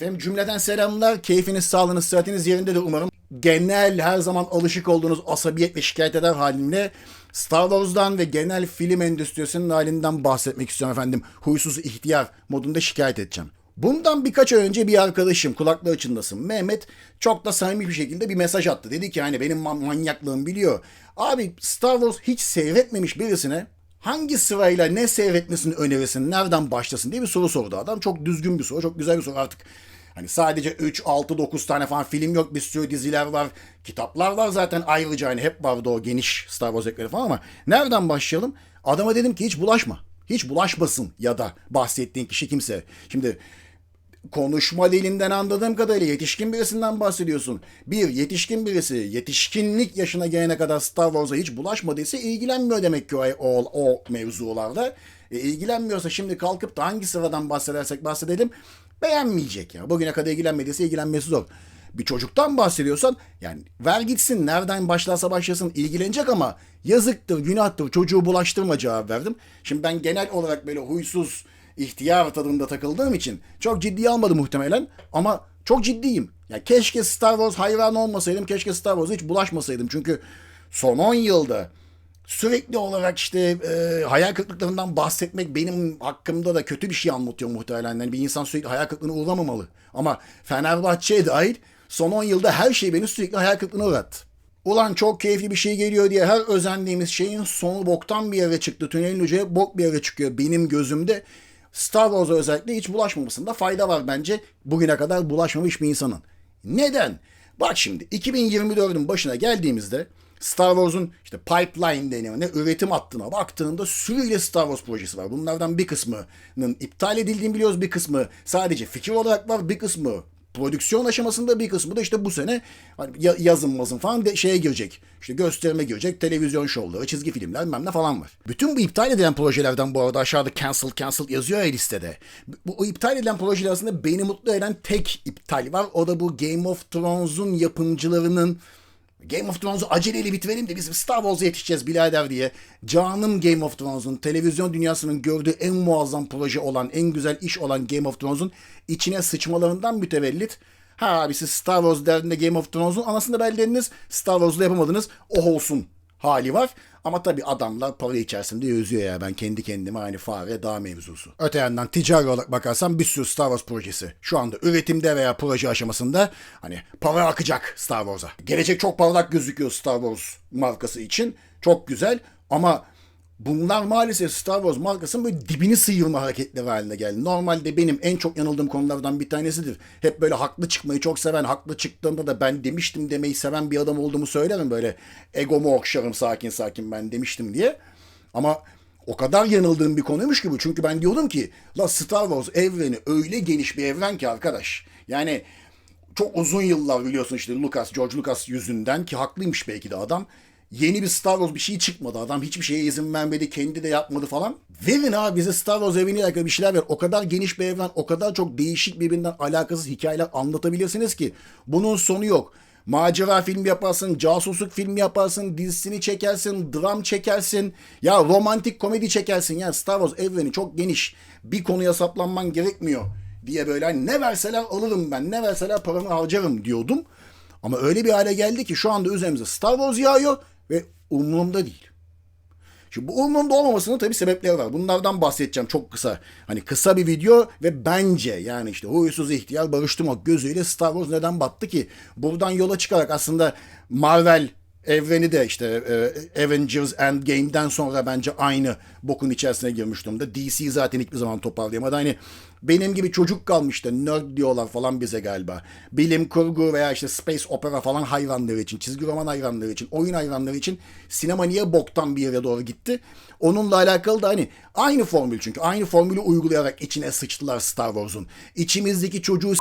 Efendim cümleden selamlar. Keyfiniz, sağlığınız, sıhhatiniz yerinde de umarım. Genel her zaman alışık olduğunuz asabiyet ve şikayet eder halimle Star Wars'dan ve genel film endüstrisinin halinden bahsetmek istiyorum efendim. Huysuz ihtiyar modunda şikayet edeceğim. Bundan birkaç ay önce bir arkadaşım kulaklığı içindesin Mehmet çok da samimi bir şekilde bir mesaj attı. Dedi ki hani benim man- manyaklığım biliyor. Abi Star Wars hiç seyretmemiş birisine hangi sırayla ne seyretmesini önerirsin, nereden başlasın diye bir soru sordu adam. Çok düzgün bir soru, çok güzel bir soru artık. Hani sadece 3, 6, 9 tane falan film yok. Bir sürü diziler var. Kitaplar var zaten ayrıca hani hep vardı o geniş Star Wars ekleri falan ama nereden başlayalım? Adama dedim ki hiç bulaşma. Hiç bulaşmasın ya da bahsettiğin kişi kimse. Şimdi konuşma dilinden anladığım kadarıyla yetişkin birisinden bahsediyorsun. Bir yetişkin birisi yetişkinlik yaşına gelene kadar Star Wars'a hiç bulaşmadıysa ilgilenmiyor demek ki o, o, o mevzularda. E, ilgilenmiyorsa şimdi kalkıp da hangi sıradan bahsedersek bahsedelim beğenmeyecek ya. Bugüne kadar ilgilenmediyse ilgilenmesi zor. Bir çocuktan bahsediyorsan yani ver gitsin nereden başlarsa başlasın ilgilenecek ama yazıktır günahtır çocuğu bulaştırma cevap verdim. Şimdi ben genel olarak böyle huysuz ihtiyar tadında takıldığım için çok ciddiye almadı muhtemelen ama çok ciddiyim. Ya keşke Star Wars hayran olmasaydım, keşke Star Wars'a hiç bulaşmasaydım. Çünkü son 10 yılda sürekli olarak işte e, hayal kırıklıklarından bahsetmek benim hakkımda da kötü bir şey anlatıyor muhtemelen. Yani bir insan sürekli hayal kırıklığına uğramamalı. Ama Fenerbahçe'ye dair son 10 yılda her şey beni sürekli hayal kırıklığına uğrattı. Ulan çok keyifli bir şey geliyor diye her özendiğimiz şeyin sonu boktan bir yere çıktı. Tünelin ucu bok bir yere çıkıyor benim gözümde. Star Wars'a özellikle hiç bulaşmamasında fayda var bence. Bugüne kadar bulaşmamış bir insanın. Neden? Bak şimdi 2024'ün başına geldiğimizde Star Wars'un işte pipeline deniyor ne üretim hattına baktığında sürüyle Star Wars projesi var. Bunlardan bir kısmının iptal edildiğini biliyoruz. Bir kısmı sadece fikir olarak var. Bir kısmı prodüksiyon aşamasında bir kısmı da işte bu sene hani ya- yazın mazın falan de şeye girecek. İşte gösterime girecek. Televizyon şovları, çizgi filmler bilmem ne falan var. Bütün bu iptal edilen projelerden bu arada aşağıda cancel cancel yazıyor ya listede. Bu, bu iptal edilen projeler arasında beni mutlu eden tek iptal var. O da bu Game of Thrones'un yapımcılarının Game of Thrones'u aceleyle bitirelim de biz Star Wars'a yetişeceğiz birader diye. Canım Game of Thrones'un televizyon dünyasının gördüğü en muazzam proje olan, en güzel iş olan Game of Thrones'un içine sıçmalarından mütevellit. Ha abi siz Star Wars derdinde Game of Thrones'un anasını beldeniz Star Wars'la yapamadınız. Oh olsun hali var. Ama tabii adamlar para içerisinde yüzüyor ya. Ben kendi kendime aynı fare dağ mevzusu. Öte yandan ticari olarak bakarsan bir sürü Star Wars projesi. Şu anda üretimde veya proje aşamasında hani para akacak Star Wars'a. Gelecek çok parlak gözüküyor Star Wars markası için. Çok güzel ama Bunlar maalesef Star Wars markasının böyle dibini sıyırma hareketleri haline geldi. Normalde benim en çok yanıldığım konulardan bir tanesidir. Hep böyle haklı çıkmayı çok seven, haklı çıktığımda da ben demiştim demeyi seven bir adam olduğumu söylerim. Böyle egomu okşarım sakin sakin ben demiştim diye. Ama o kadar yanıldığım bir konuymuş ki bu. Çünkü ben diyordum ki la Star Wars evreni öyle geniş bir evren ki arkadaş. Yani çok uzun yıllar biliyorsun işte Lucas, George Lucas yüzünden ki haklıymış belki de adam. Yeni bir Star Wars bir şey çıkmadı. Adam hiçbir şeye izin vermedi. Kendi de yapmadı falan. Verin abi bize Star Wars evreniyle alakalı bir şeyler ver. O kadar geniş bir evren, o kadar çok değişik birbirinden alakasız hikayeler anlatabilirsiniz ki. Bunun sonu yok. Macera film yaparsın, casusluk film yaparsın, dizisini çekersin, dram çekersin. Ya romantik komedi çekersin. Ya Star Wars evreni çok geniş. Bir konuya saplanman gerekmiyor diye böyle ne verseler alırım ben, ne verseler paramı harcarım diyordum. Ama öyle bir hale geldi ki şu anda üzerimize Star Wars yağıyor ve umurumda değil. Şimdi bu umurumda olmamasının tabii sebepleri var. Bunlardan bahsedeceğim çok kısa. Hani kısa bir video ve bence yani işte huysuz ihtiyar barıştırmak gözüyle Star Wars neden battı ki? Buradan yola çıkarak aslında Marvel evreni de işte e, Avengers Endgame'den sonra bence aynı bokun içerisine girmiş durumda. DC zaten hiçbir zaman toparlayamadı. Hani benim gibi çocuk kalmıştı. Nerd diyorlar falan bize galiba. Bilim kurgu veya işte space opera falan hayranları için, çizgi roman hayranları için, oyun hayranları için sinema niye boktan bir yere doğru gitti? Onunla alakalı da hani aynı formül çünkü. Aynı formülü uygulayarak içine sıçtılar Star Wars'un. İçimizdeki çocuğu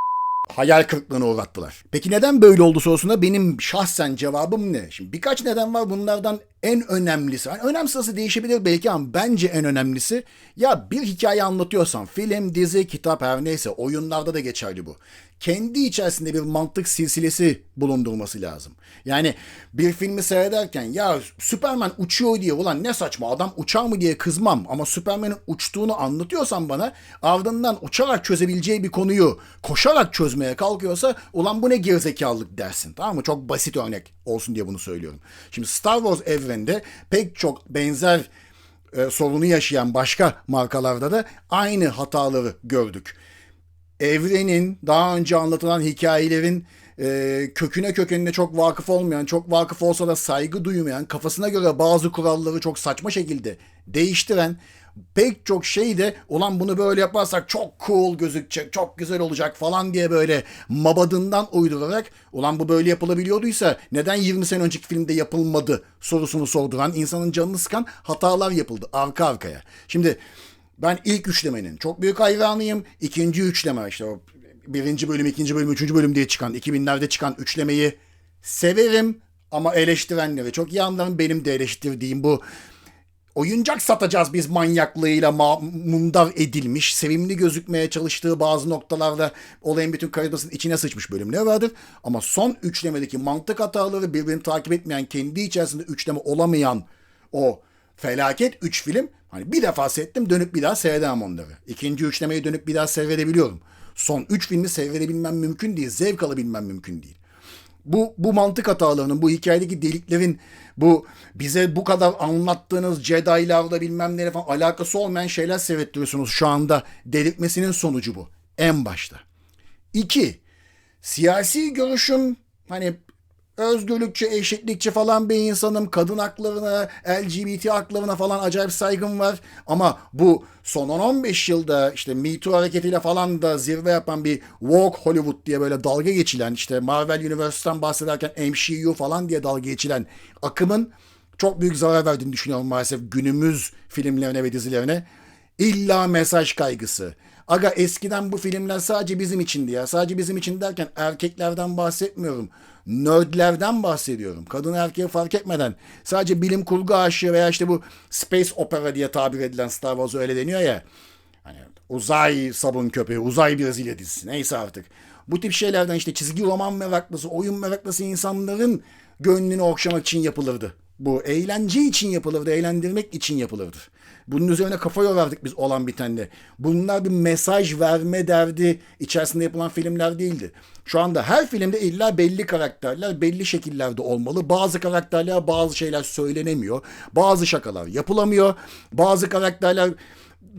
hayal kırıklığına uğrattılar. Peki neden böyle oldu sorusuna benim şahsen cevabım ne? Şimdi birkaç neden var. Bunlardan en önemlisi, yani önem sırası değişebilir belki ama bence en önemlisi ya bir hikaye anlatıyorsan film, dizi, kitap her neyse oyunlarda da geçerli bu. Kendi içerisinde bir mantık silsilesi bulundurması lazım. Yani bir filmi seyrederken ya Superman uçuyor diye ulan ne saçma adam uçar mı diye kızmam ama Superman'in uçtuğunu anlatıyorsan bana ardından uçarak çözebileceği bir konuyu koşarak çözmeye kalkıyorsa ulan bu ne gerizekalılık dersin tamam mı? Çok basit örnek olsun diye bunu söylüyorum. Şimdi Star Wars evreninde pek çok benzer e, sorunu yaşayan başka markalarda da aynı hataları gördük. Evrenin daha önce anlatılan hikayelerin e, köküne kökenine çok vakıf olmayan, çok vakıf olsa da saygı duymayan, kafasına göre bazı kuralları çok saçma şekilde değiştiren pek çok şey de olan bunu böyle yaparsak çok cool gözükecek, çok güzel olacak falan diye böyle mabadından uydurarak ulan bu böyle yapılabiliyorduysa neden 20 sene önceki filmde yapılmadı sorusunu sorduran, insanın canını sıkan hatalar yapıldı arka arkaya. Şimdi ben ilk üçlemenin çok büyük hayranıyım. İkinci üçleme işte o birinci bölüm, ikinci bölüm, üçüncü bölüm diye çıkan 2000'lerde çıkan üçlemeyi severim ama eleştirenleri çok iyi anlarım. Benim de eleştirdiğim bu oyuncak satacağız biz manyaklığıyla ma- mundar edilmiş, sevimli gözükmeye çalıştığı bazı noktalarda olayın bütün karizmasının içine sıçmış bölümler vardır. Ama son üçlemedeki mantık hataları birbirini takip etmeyen, kendi içerisinde üçleme olamayan o felaket üç film hani bir defa seyrettim dönüp bir daha seyredemem onları. İkinci üçlemeyi dönüp bir daha seyredebiliyorum. Son üç filmi seyredebilmem mümkün değil, zevk alabilmem mümkün değil bu bu mantık hatalarının, bu hikayedeki deliklerin, bu bize bu kadar anlattığınız Jedi'larla bilmem neyle falan alakası olmayan şeyler seyrettiriyorsunuz şu anda. Delirtmesinin sonucu bu. En başta. İki, siyasi görüşüm hani özgürlükçü, eşitlikçi falan bir insanım. Kadın haklarına, LGBT haklarına falan acayip saygım var. Ama bu son 10-15 yılda işte Me Too hareketiyle falan da zirve yapan bir woke Hollywood diye böyle dalga geçilen işte Marvel Universe'tan bahsederken MCU falan diye dalga geçilen akımın çok büyük zarar verdiğini düşünüyorum maalesef günümüz filmlerine ve dizilerine. İlla mesaj kaygısı. Aga eskiden bu filmler sadece bizim içindi ya. Sadece bizim için derken erkeklerden bahsetmiyorum. Nerdlerden bahsediyorum. Kadın erkeği fark etmeden. Sadece bilim kurgu aşığı veya işte bu space opera diye tabir edilen Star Wars öyle deniyor ya. Hani uzay sabun köpeği, uzay Brezilya dizisi neyse artık. Bu tip şeylerden işte çizgi roman meraklısı, oyun meraklısı insanların gönlünü okşamak için yapılırdı. Bu eğlence için yapılırdı, eğlendirmek için yapılırdı. Bunun üzerine kafa yorardık biz olan bitende. Bunlar bir mesaj verme derdi içerisinde yapılan filmler değildi. Şu anda her filmde illa belli karakterler belli şekillerde olmalı. Bazı karakterler bazı şeyler söylenemiyor. Bazı şakalar yapılamıyor. Bazı karakterler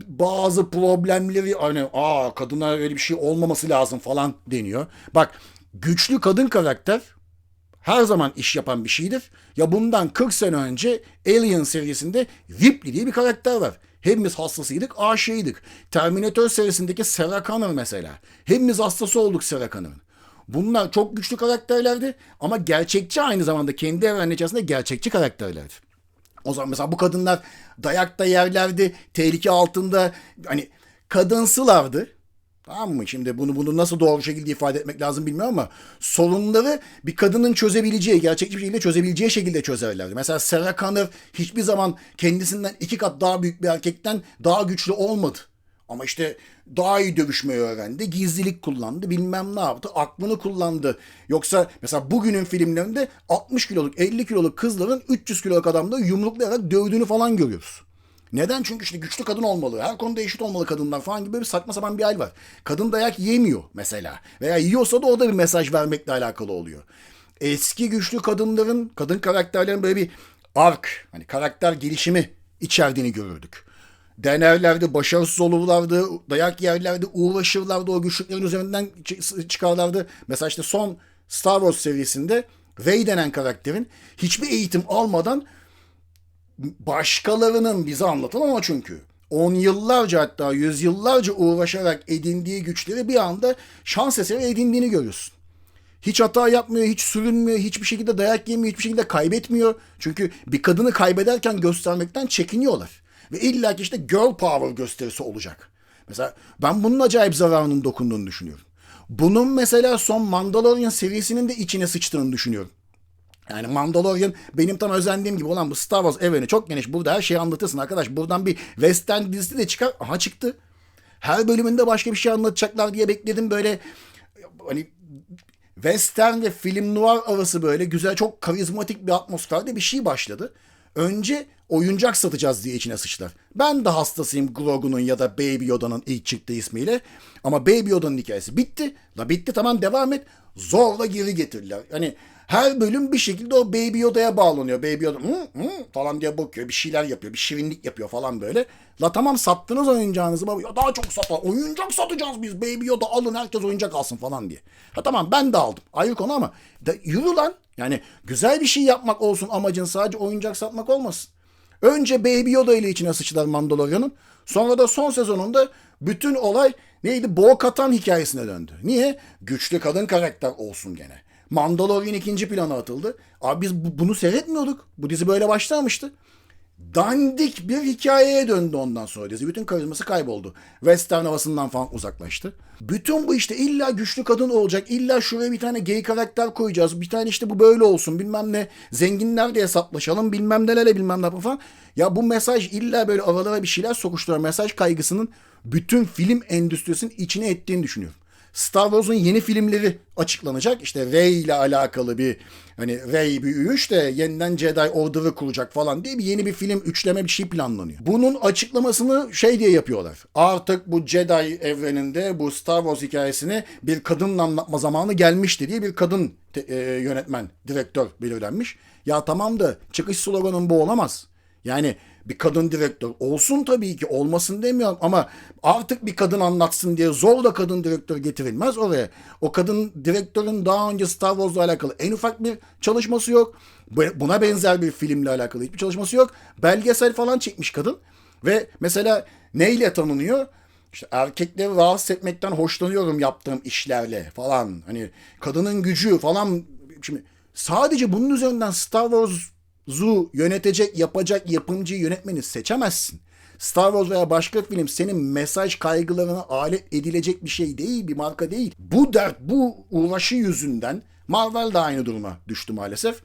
bazı problemleri hani aa kadına öyle bir şey olmaması lazım falan deniyor. Bak güçlü kadın karakter her zaman iş yapan bir şeydir. Ya bundan 40 sene önce Alien serisinde Ripley diye bir karakter var. Hepimiz hastasıydık, aşığıydık. Terminator serisindeki Sarah Connor mesela. Hepimiz hastası olduk Sarah Connor'ın. Bunlar çok güçlü karakterlerdi ama gerçekçi aynı zamanda kendi evrenin içerisinde gerçekçi karakterlerdi. O zaman mesela bu kadınlar dayakta yerlerdi, tehlike altında hani kadınsılardı. Tamam mı? Şimdi bunu bunu nasıl doğru şekilde ifade etmek lazım bilmiyorum ama sorunları bir kadının çözebileceği, gerçekçi bir şekilde çözebileceği şekilde çözerlerdi. Mesela Sarah Connor hiçbir zaman kendisinden iki kat daha büyük bir erkekten daha güçlü olmadı. Ama işte daha iyi dövüşmeyi öğrendi, gizlilik kullandı, bilmem ne yaptı, aklını kullandı. Yoksa mesela bugünün filmlerinde 60 kiloluk, 50 kiloluk kızların 300 kiloluk adamda yumruklayarak dövdüğünü falan görüyoruz. Neden? Çünkü işte güçlü kadın olmalı. Her konuda eşit olmalı kadınlar falan gibi bir saçma sapan bir hal var. Kadın dayak yemiyor mesela. Veya yiyorsa da o da bir mesaj vermekle alakalı oluyor. Eski güçlü kadınların, kadın karakterlerin böyle bir ark, hani karakter gelişimi içerdiğini görürdük. Denerlerdi, başarısız olurlardı, dayak yerlerdi, uğraşırlardı, o güçlüklerin üzerinden çıkarlardı. Mesela işte son Star Wars serisinde Rey denen karakterin hiçbir eğitim almadan başkalarının bize anlatan ama çünkü. On yıllarca hatta yüzyıllarca uğraşarak edindiği güçleri bir anda şans eseri edindiğini görüyorsun. Hiç hata yapmıyor, hiç sürünmüyor, hiçbir şekilde dayak yemiyor, hiçbir şekilde kaybetmiyor. Çünkü bir kadını kaybederken göstermekten çekiniyorlar. Ve illa ki işte girl power gösterisi olacak. Mesela ben bunun acayip zararının dokunduğunu düşünüyorum. Bunun mesela son Mandalorian serisinin de içine sıçtığını düşünüyorum. Yani Mandalorian benim tam özendiğim gibi olan bu Star Wars evreni çok geniş. Burada her şeyi anlatırsın arkadaş. Buradan bir western dizisi de çıkar. Aha çıktı. Her bölümünde başka bir şey anlatacaklar diye bekledim böyle hani western ve film noir arası böyle güzel çok karizmatik bir atmosferde bir şey başladı. Önce oyuncak satacağız diye içine sıçtılar. Ben de hastasıyım Grogu'nun ya da Baby Yoda'nın ilk çıktığı ismiyle. Ama Baby Yoda'nın hikayesi bitti. La bitti tamam devam et. Zorla geri getirdiler. Hani her bölüm bir şekilde o Baby Yoda'ya bağlanıyor. Baby Yoda hı, hı, falan diye bakıyor. Bir şeyler yapıyor. Bir şirinlik yapıyor falan böyle. La tamam sattınız oyuncağınızı. Ya daha çok satar. Oyuncak satacağız biz. Baby Yoda alın herkes oyuncak alsın falan diye. Ha tamam ben de aldım. Ayrı konu ama da, yürü lan. Yani güzel bir şey yapmak olsun amacın sadece oyuncak satmak olmasın. Önce Baby Yoda ile içine sıçtılar Mandalorian'ın. Sonra da son sezonunda bütün olay neydi? Bo Katan hikayesine döndü. Niye? Güçlü kadın karakter olsun gene. Mandalorian ikinci plana atıldı. Abi biz bu- bunu seyretmiyorduk. Bu dizi böyle başlamıştı. Dandik bir hikayeye döndü ondan sonra dizi. Bütün karizması kayboldu. Western havasından falan uzaklaştı. Bütün bu işte illa güçlü kadın olacak. illa şuraya bir tane gay karakter koyacağız. Bir tane işte bu böyle olsun bilmem ne. Zenginler de hesaplaşalım bilmem nelerle bilmem ne falan. Ya bu mesaj illa böyle aralara bir şeyler sokuşturan mesaj kaygısının bütün film endüstrisinin içine ettiğini düşünüyorum. Star Wars'un yeni filmleri açıklanacak. İşte Rey ile alakalı bir hani Rey büyümüş de yeniden Jedi Order'ı kuracak falan diye bir yeni bir film üçleme bir şey planlanıyor. Bunun açıklamasını şey diye yapıyorlar. Artık bu Jedi evreninde bu Star Wars hikayesini bir kadınla anlatma zamanı gelmişti diye bir kadın e, yönetmen, direktör belirlenmiş. Ya tamam da çıkış sloganın bu olamaz. Yani bir kadın direktör olsun tabii ki olmasın demiyorum ama artık bir kadın anlatsın diye zorla kadın direktör getirilmez oraya. O kadın direktörün daha önce Star Wars'la alakalı en ufak bir çalışması yok. Bu- Buna benzer bir filmle alakalı hiçbir çalışması yok. Belgesel falan çekmiş kadın ve mesela neyle tanınıyor? İşte erkekleri rahatsız etmekten hoşlanıyorum yaptığım işlerle falan. Hani kadının gücü falan. Şimdi sadece bunun üzerinden Star Wars'u yönetecek, yapacak yapımcıyı yönetmeni seçemezsin. Star Wars veya başka film senin mesaj kaygılarına alet edilecek bir şey değil, bir marka değil. Bu dert, bu uğraşı yüzünden Marvel de aynı duruma düştü maalesef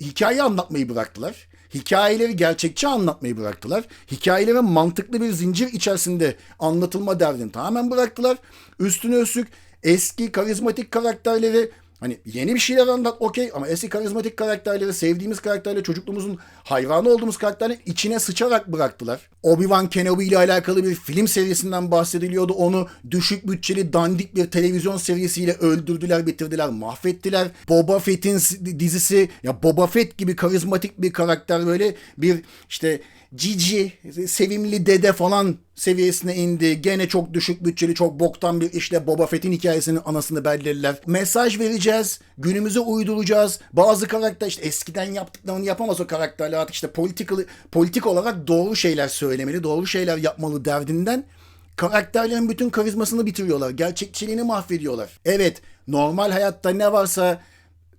hikaye anlatmayı bıraktılar. Hikayeleri gerçekçi anlatmayı bıraktılar. Hikayelerin mantıklı bir zincir içerisinde anlatılma derdini tamamen bıraktılar. Üstüne üstlük eski karizmatik karakterleri hani yeni bir şeyler anlat okey ama eski karizmatik karakterleri sevdiğimiz karakterleri çocukluğumuzun hayranı olduğumuz karakterleri içine sıçarak bıraktılar. Obi-Wan Kenobi ile alakalı bir film serisinden bahsediliyordu. Onu düşük bütçeli dandik bir televizyon serisiyle öldürdüler, bitirdiler, mahvettiler. Boba Fett'in dizisi ya Boba Fett gibi karizmatik bir karakter böyle bir işte cici, sevimli dede falan seviyesine indi. Gene çok düşük bütçeli, çok boktan bir işle Boba Fett'in hikayesinin anasını belirlediler. Mesaj vereceğiz, günümüze uyduracağız. Bazı karakter işte eskiden yaptıklarını yapamaz o karakterler artık işte political, politik olarak doğru şeyler söylemeli, doğru şeyler yapmalı derdinden karakterlerin bütün karizmasını bitiriyorlar. Gerçekçiliğini mahvediyorlar. Evet, normal hayatta ne varsa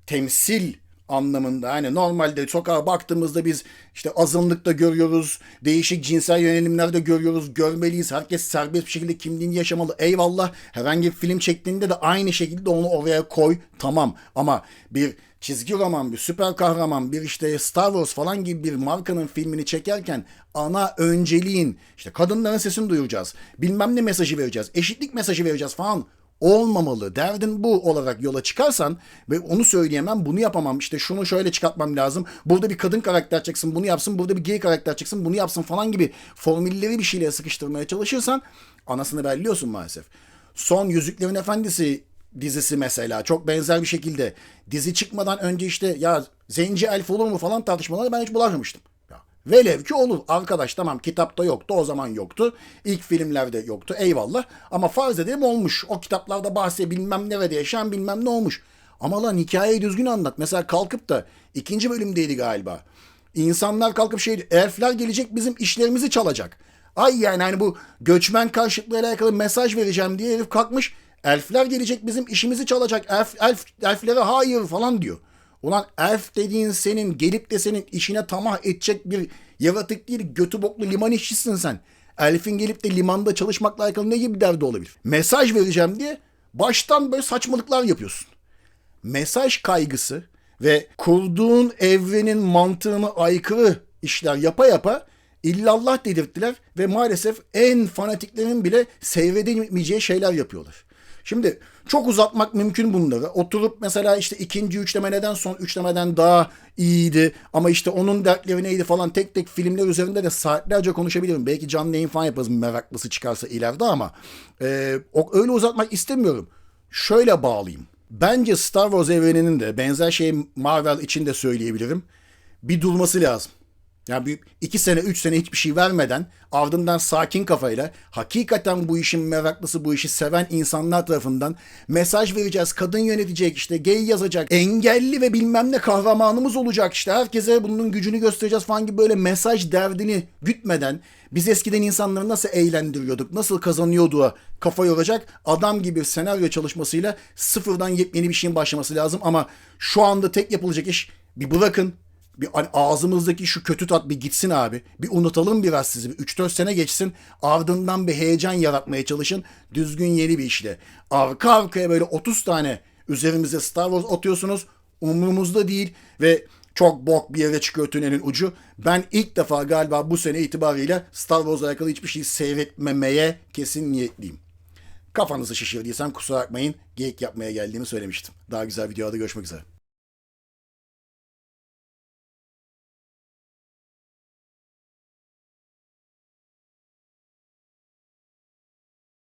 temsil anlamında hani normalde sokağa baktığımızda biz işte azınlıkta görüyoruz, değişik cinsel yönelimlerde görüyoruz, görmeliyiz. Herkes serbest bir şekilde kimliğini yaşamalı. Eyvallah. Herhangi bir film çektiğinde de aynı şekilde onu oraya koy. Tamam. Ama bir çizgi roman, bir süper kahraman, bir işte Star Wars falan gibi bir markanın filmini çekerken ana önceliğin işte kadınların sesini duyuracağız. Bilmem ne mesajı vereceğiz. Eşitlik mesajı vereceğiz falan olmamalı. Derdin bu olarak yola çıkarsan ve onu söyleyemem, bunu yapamam. işte şunu şöyle çıkartmam lazım. Burada bir kadın karakter çıksın, bunu yapsın. Burada bir gay karakter çıksın, bunu yapsın falan gibi formülleri bir şeyle sıkıştırmaya çalışırsan anasını belliyorsun maalesef. Son Yüzüklerin Efendisi dizisi mesela çok benzer bir şekilde dizi çıkmadan önce işte ya zenci elf olur mu falan tartışmaları ben hiç bulaşmamıştım. Velev ki olur. Arkadaş tamam kitapta yoktu o zaman yoktu. İlk filmlerde yoktu eyvallah. Ama farz edelim olmuş. O kitaplarda bahse bilmem nerede yaşayan bilmem ne olmuş. Ama lan hikayeyi düzgün anlat. Mesela kalkıp da ikinci bölümdeydi galiba. İnsanlar kalkıp şey elfler gelecek bizim işlerimizi çalacak. Ay yani hani bu göçmen karşıtlığı ile alakalı mesaj vereceğim diye herif kalkmış. Elfler gelecek bizim işimizi çalacak. Elf, elf, elflere hayır falan diyor. Ulan elf dediğin senin gelip de senin işine tamah edecek bir yaratık değil götü boklu liman işçisin sen. Elfin gelip de limanda çalışmakla alakalı ne gibi bir derdi olabilir? Mesaj vereceğim diye baştan böyle saçmalıklar yapıyorsun. Mesaj kaygısı ve kurduğun evrenin mantığına aykırı işler yapa yapa illallah dedirttiler ve maalesef en fanatiklerin bile seyredemeyeceği şeyler yapıyorlar. Şimdi çok uzatmak mümkün bunları. Oturup mesela işte ikinci üçlemeleden son üçlemeden daha iyiydi ama işte onun dertleri neydi falan tek tek filmler üzerinde de saatlerce konuşabilirim. Belki canlı yayın falan yaparız meraklısı çıkarsa ileride ama e, öyle uzatmak istemiyorum. Şöyle bağlayayım. Bence Star Wars evreninin de benzer şeyi Marvel için de söyleyebilirim. Bir durması lazım. Yani bir iki sene, üç sene hiçbir şey vermeden ardından sakin kafayla hakikaten bu işin meraklısı, bu işi seven insanlar tarafından mesaj vereceğiz. Kadın yönetecek işte, gay yazacak, engelli ve bilmem ne kahramanımız olacak işte. Herkese bunun gücünü göstereceğiz falan gibi böyle mesaj derdini gütmeden biz eskiden insanları nasıl eğlendiriyorduk, nasıl kazanıyordu kafa yoracak adam gibi senaryo çalışmasıyla sıfırdan yepyeni bir şeyin başlaması lazım. Ama şu anda tek yapılacak iş bir bırakın bir ağzımızdaki şu kötü tat bir gitsin abi. Bir unutalım biraz sizi. Bir 3-4 sene geçsin. Ardından bir heyecan yaratmaya çalışın. Düzgün yeni bir işle. Arka arkaya böyle 30 tane üzerimize Star Wars atıyorsunuz. Umurumuzda değil ve çok bok bir yere çıkıyor tünelin ucu. Ben ilk defa galiba bu sene itibariyle Star Wars'la alakalı hiçbir şey seyretmemeye kesin niyetliyim. Kafanızı şişirdiysem kusura bakmayın. Geyik yapmaya geldiğimi söylemiştim. Daha güzel videoda görüşmek üzere.